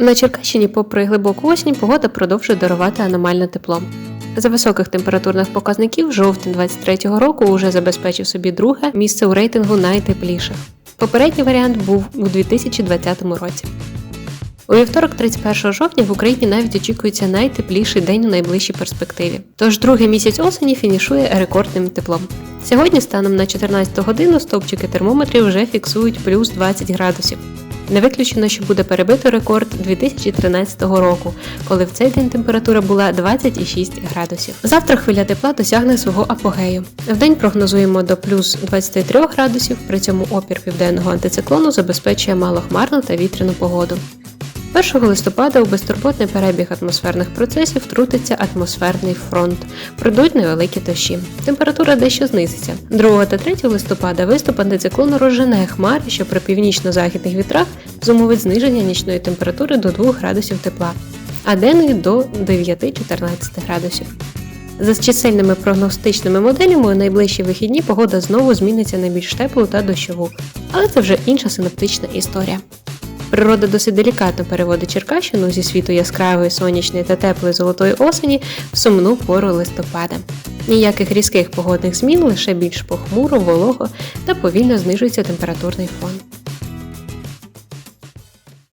На Черкащині, попри глибоку осінь, погода продовжує дарувати аномальне тепло. За високих температурних показників жовтень 23-го року уже забезпечив собі друге місце у рейтингу найтепліших. Попередній варіант був у 2020 році. У вівторок, 31 жовтня, в Україні навіть очікується найтепліший день у найближчій перспективі. Тож другий місяць осені фінішує рекордним теплом. Сьогодні, станом на 14 годину, стовпчики термометрів вже фіксують плюс 20 градусів. Не виключено, що буде перебито рекорд 2013 року, коли в цей день температура була 26 градусів. Завтра хвиля тепла досягне свого апогею. В день прогнозуємо до плюс 23 градусів, при цьому опір південного антициклону забезпечує малохмарну та вітряну погоду. 1 листопада у безтурботний перебіг атмосферних процесів втрутиться атмосферний фронт. Пройдуть невеликі дощі. Температура дещо знизиться. 2 та 3 листопада виступ антициклону розжене хмари, що при північно-західних вітрах зумовить зниження нічної температури до 2 градусів тепла, а денної до 9-14 градусів. За чисельними прогностичними моделями у найближчі вихідні погода знову зміниться на більш теплу та дощову, але це вже інша синоптична історія. Природа досить делікатно переводить Черкащину зі світу яскравої, сонячної та теплої золотої осені в сумну пору листопада. Ніяких різких погодних змін, лише більш похмуро, волого та повільно знижується температурний фон.